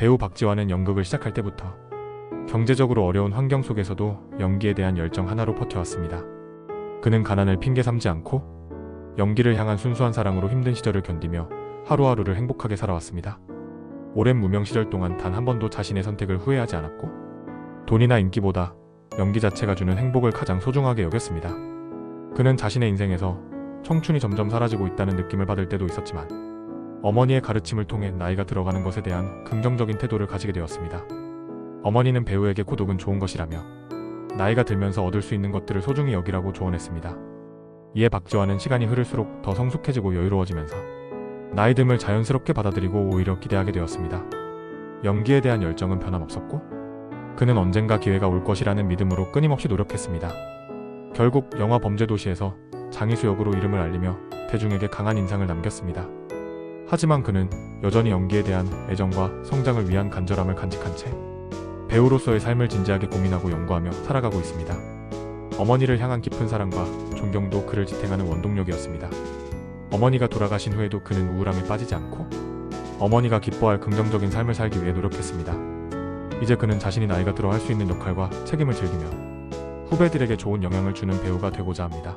배우 박지환은 연극을 시작할 때부터 경제적으로 어려운 환경 속에서도 연기에 대한 열정 하나로 버텨왔습니다. 그는 가난을 핑계 삼지 않고 연기를 향한 순수한 사랑으로 힘든 시절을 견디며 하루하루를 행복하게 살아왔습니다. 오랜 무명 시절 동안 단 한 번도 자신의 선택을 후회하지 않았고 돈이나 인기보다 연기 자체가 주는 행복을 가장 소중하게 여겼습니다. 그는 자신의 인생에서 청춘이 점점 사라지고 있다는 느낌을 받을 때도 있었지만 어머니의 가르침을 통해 나이가 들어가는 것에 대한 긍정적인 태도를 가지게 되었습니다. 어머니는 배우에게 고독은 좋은 것이라며 나이가 들면서 얻을 수 있는 것들을 소중히 여기라고 조언했습니다. 이에 박지환은 시간이 흐를수록 더 성숙해지고 여유로워지면서 나이 듦을 자연스럽게 받아들이고 오히려 기대하게 되었습니다. 연기에 대한 열정은 변함없었고 그는 언젠가 기회가 올 것이라는 믿음으로 끊임없이 노력했습니다. 결국 영화 범죄도시에서 장희수 역으로 이름을 알리며 대중에게 강한 인상을 남겼습니다. 하지만 그는 여전히 연기에 대한 애정과 성장을 위한 간절함을 간직한 채 배우로서의 삶을 진지하게 고민하고 연구하며 살아가고 있습니다. 어머니를 향한 깊은 사랑과 존경도 그를 지탱하는 원동력이었습니다. 어머니가 돌아가신 후에도 그는 우울함에 빠지지 않고 어머니가 기뻐할 긍정적인 삶을 살기 위해 노력했습니다. 이제 그는 자신이 나이가 들어 할 수 있는 역할과 책임을 즐기며 후배들에게 좋은 영향을 주는 배우가 되고자 합니다.